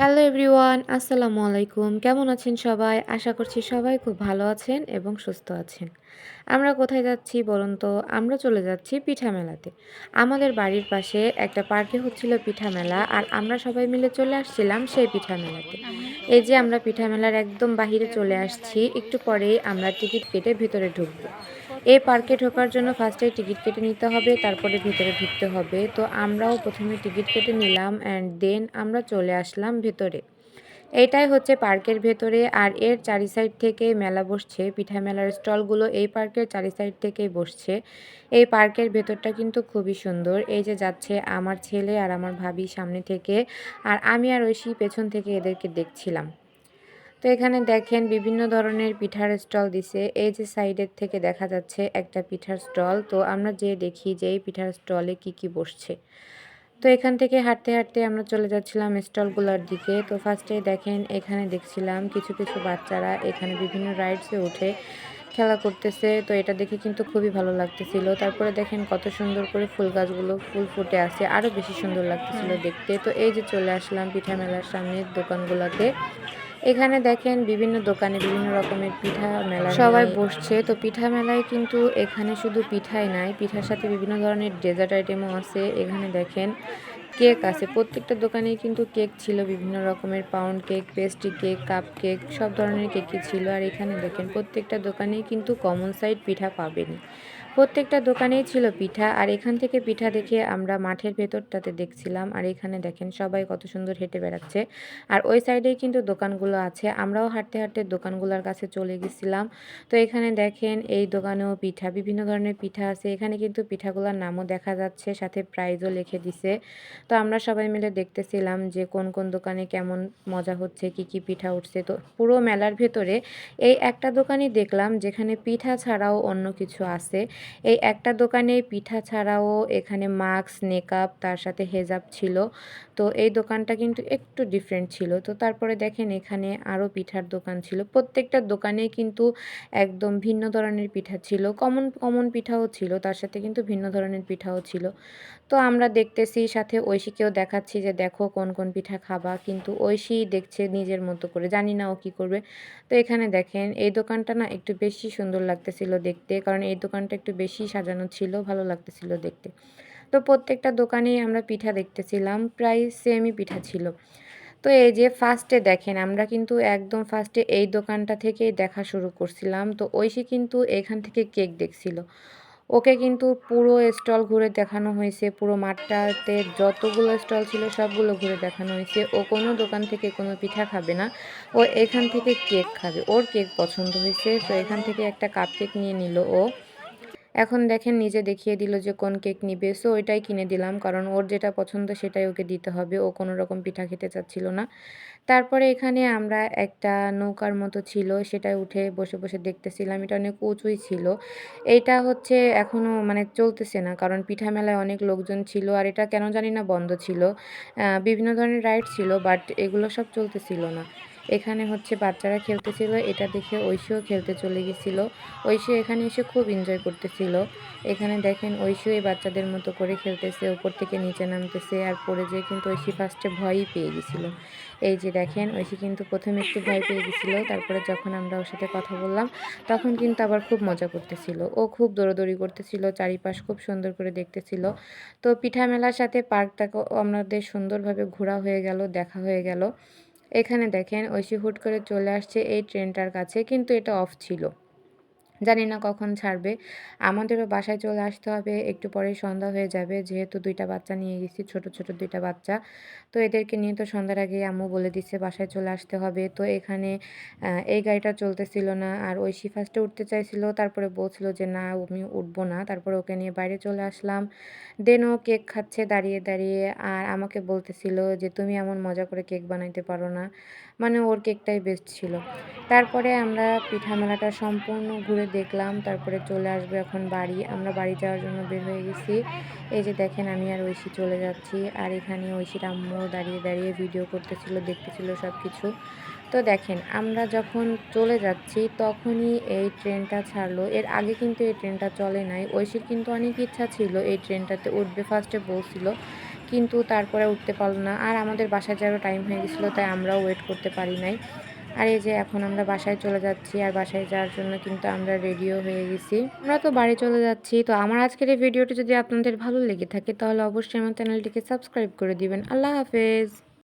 Hello everyone আসসালামু আলাইকুম। কেমন আছেন সবাই? আশা করছি সবাই খুব ভালো আছেন এবং সুস্থ আছেন। আমরা কোথায় যাচ্ছি বলুন তো? আমরা চলে যাচ্ছি পিঠা মেলাতে আমাদের বাড়ির পাশে একটা পার্কে হচ্ছিল পিঠা মেলা আর আমরা সবাই মিলে চলে আসছিলাম সেই পিঠা মেলাতে এই যে আমরা পিঠা মেলার একদম বাহিরে চলে আসছি, একটু পরেই আমরা টিকিট কেটে ভেতরে ঢুকবো। এই পার্কে ঢোকার জন্য ফার্স্টে টিকিট কেটে নিতে হবে, তারপরে ভিতরে ঢুকতে হবে। তো আমরাও প্রথমে টিকিট কেটে নিলাম অ্যান্ড দেন আমরা চলে আসলাম ভেতরে। এটাই হচ্ছে পার্কের ভেতরে আর এর চারি সাইড থেকে মেলা বসছে, পিঠা মেলার স্টলগুলো এই পার্কের চারি সাইড থেকেই বসছে। এই পার্কের ভেতরটা কিন্তু খুবই সুন্দর। এই যে যাচ্ছে আমার ছেলে আর আমার ভাবি সামনে থেকে আর আমি আর ঐশী পেছন থেকে এদেরকে দেখছিলাম। তো এখানে দেখেন বিভিন্ন ধরনের পিঠার স্টল দিছে। এই যে সাইডের থেকে দেখা যাচ্ছে একটা পিঠার স্টল। তো আমরা যে দেখি যে এই পিঠার স্টলে কি কি বসছে। তো এখান থেকে হাঁটতে হাঁটতে আমরা চলে যাচ্ছিলাম স্টলগুলোর দিকে। তো ফার্স্টে দেখেন এখানে দেখছিলাম কিছু কিছু বাচ্চারা এখানে বিভিন্ন রাইডসে উঠে খেলা করতেছে। তো এটা দেখে কিন্তু খুবই ভালো লাগতেছিল। তারপরে দেখেন কত সুন্দর করে ফুল গাছগুলো ফুল ফুটে আছে। আরও বেশি সুন্দর লাগতেছিল দেখতে। তো এই যে চলে আসলাম পিঠা মেলার সামনের দোকানগুলোতে। এখানে দেখেন বিভিন্ন দোকানে বিভিন্ন রকমের পিঠা মেলা সবাই বসছে তো পিঠা মেলায় কিন্তু এখানে শুধু পিঠাই নাই পিঠার সাথে বিভিন্ন ধরনের ডেজার্ট আইটেমও আছে। এখানে দেখেন কেক আছে প্রত্যেকটা দোকানেই কিন্তু কেক ছিল বিভিন্ন রকমের pound cake pastry cake cupcake সব ধরনের কেকই ছিল। আর এখানে দেখেন প্রত্যেকটা দোকানেই কিন্তু কমন সাইড পিঠা পাবেন প্রত্যেকটা দোকানেই ছিল পিঠা, আর এখান থেকে পিঠা দেখে আমরা মাঠের ভেতরটাতে দেখছিলাম। আর এখানে দেখেন সবাই কত সুন্দর হেঁটে বেড়াচ্ছে। আর ওই সাইডেই কিন্তু দোকানগুলো আছে। আমরাও হাঁটতে হাঁটতে দোকানগুলোর কাছে চলে গেছিলাম। তো এখানে দেখেন এই দোকানেও পিঠা, বিভিন্ন ধরনের পিঠা আছে। এখানে কিন্তু পিঠাগুলোর নামও দেখা যাচ্ছে, সাথে প্রাইজও লিখে দিছে। তো আমরা সবাই মিলে দেখতেছিলাম যে কোন কোন দোকানে কেমন মজা হচ্ছে, কি কি পিঠা উঠছে। তো পুরো মেলার ভেতরে এই একটা দোকানই দেখলাম, যেখানে পিঠা ছাড়াও অন্য কিছু আছে। এই একটা দোকানে পিঠা ছাড়াও এখানে মাস্ক নেকআপ তার সাথে হেজাব ছিল। তো এই দোকানটা কিন্তু একটু ডিফারেন্ট ছিল। তো তারপরে দেখেন এখানে আরও পিঠার দোকান ছিল। প্রত্যেকটা দোকানে কিন্তু একদম ভিন্ন ধরনের পিঠা ছিল। কমন কমন পিঠাও ছিল, তার সাথে কিন্তু ভিন্ন ধরনের পিঠাও ছিল। তো আমরা দেখতেছি, সাথে ঐশীকেও দেখাচ্ছি যে দেখো কোন কোন পিঠা খাবা। কিন্তু ঐশী দেখছে নিজের মতো করে, জানি না ও কী করবে। তো এখানে দেখেন, এই দোকানটা না একটু বেশি সুন্দর লাগতেছিল দেখতে, কারণ এই দোকানটা একটু বেশি সাজানো ছিল, ভালো লাগতেছিল দেখতে। তো প্রত্যেকটা দোকানেই আমরা পিঠা দেখতেছিলাম, প্রায় সেমই পিঠা ছিল। তো এই যে ফার্স্টে দেখেন, আমরা কিন্তু একদম ফার্স্টে এই দোকানটা থেকেই দেখা শুরু করছিলাম। তো ঐশী কিন্তু এখান থেকে কেক দেখছিল। ওকে কিন্তু পুরো স্টল ঘুরে দেখানো হয়েছে, পুরো মাঠটাতে যতগুলো স্টল ছিল সবগুলো ঘুরে দেখানো হয়েছে। ও কোনো দোকান থেকে কোনো পিঠা খাবে না, ও এখান থেকে কেক খাবে, ওর কেক পছন্দ হয়েছে। তো এখান থেকে একটা কাপ কেক নিয়ে নিল ও। এখন দেখেন নিজে দেখিয়ে দিল যে কোন কেক নিবে। সো ওইটাই কিনে দিলাম। কারণ ওর যেটা পছন্দ সেটাই ওকে দিতে হবে। ও কোনো রকম পিঠা খেতে চাচ্ছিল না। তারপরে এখানে আমরা একটা নৌকার মতো ছিল। সেটাই উঠে বসে বসে দেখতেছিলাম। এটা অনেক উঁচুই ছিল। এইটা হচ্ছে এখনও মানে চলতেছে না। কারণ পিঠা মেলায় অনেক লোকজন ছিল। আর এটা কেন জানি না বন্ধ ছিল। বিভিন্ন ধরনের রাইড ছিল, বাট এগুলো সব চলতেছিল না। এখানে হচ্ছে বাচ্চারা খেলতেছিল, এটা দেখে ঐশীও খেলতে চলে গেছিল। ঐশী এখানে এসে খুব এনজয় করতেছিল। এখানে দেখেন ঐশী এই বাচ্চাদের মতো করে খেলতেছে, উপর থেকে নিচে নামতেছে, আর পড়ে যেয়ে কিন্তু ঐশী ফার্স্টে ভয়ই পেয়ে গেছিল। এই যে দেখেন, ঐশী কিন্তু প্রথমে একটু ভয় পেয়ে গেছিল, তারপরে যখন আমরা ওর সাথে কথা বললাম, তখন কিন্তু আবার খুব মজা করতেছিল। ও খুব দৌড়দৌড়ি করতেছিল, চারিপাশ খুব সুন্দর করে দেখতেছিল। তো পিঠা মেলার সাথে পার্কটাকে আমাদের সুন্দরভাবে ঘোরা হয়ে গেল, দেখা হয়ে গেল। এখানে দেখেন ঐশী হুট করে চলে আসছে এই ট্রেনটার কাছে কিন্তু এটা অফ ছিল। জানি না কখন ছাড়বে। আমাদেরও বাসায় চলে আসতে হবে, একটু পরে সন্ধ্যা হয়ে যাবে। যেহেতু দুইটা বাচ্চা নিয়ে গেছি, ছোট ছোট দুইটা বাচ্চা। তো এদেরকে নিয়ে তো সন্ধ্যার আগে আম্মু বলে দিচ্ছে, বাসায় চলে আসতে হবে। তো এখানে এই গাড়িটা চলতেছিল না। আর ওই ফার্স্টে উঠতে চাইছিল। তারপরে বলছিল যে, না, আমি উঠবো না। তারপরে ওকে নিয়ে বাইরে চলে আসলাম। দেন ও কেক খাচ্ছে দাঁড়িয়ে দাঁড়িয়ে। আর আমাকে বলতেছিল যে, তুমি এমন মজা করে কেক বানাইতে পারো না। মানে ওর কেকটাই বেস্ট ছিল। তারপরে আমরা পিঠা মেলাটা সম্পূর্ণ ঘুরে দেখলাম, তারপরে চলে আসবে এখন বাড়ি। আমরা বাড়ি যাওয়ার জন্য বের হয়ে গেছি। এই যে দেখেন, আমি আর ঐশী চলে যাচ্ছি। আর এখানে ঐশীর আম্মু দাঁড়িয়ে দাঁড়িয়ে ভিডিও করতেছিল, দেখতেছিল সব কিছু তো দেখেন, আমরা যখন চলে যাচ্ছি, তখনই এই ট্রেনটা ছাড়লো। এর আগে কিন্তু এই ট্রেনটা চলে নাই। ঐশীর কিন্তু অনেক ইচ্ছা ছিল এই ট্রেনটাতে উঠবে ফার্স্টে বলছিল। কিন্তু তারপরে উঠতে পারল না। আর আমাদের বাসায় যাওয়ার টাইম হয়ে গেছিল, তাই আমরাও ওয়েট করতে পারি নাই। আর এই যে এখন আমরা বাসায় চলে যাচ্ছি, আর বাসায় যাওয়ার জন্য কিন্তু আমরা রেডিও হয়ে গেছি। আমরা তো বাড়ি চলে যাচ্ছি, তো আমার আজকের এই ভিডিওটি যদি আপনাদের ভালো লেগে থাকে, তাহলে অবশ্যই আমার চ্যানেলটিকে সাবস্ক্রাইব করে দিবেন। আল্লাহ হাফেজ।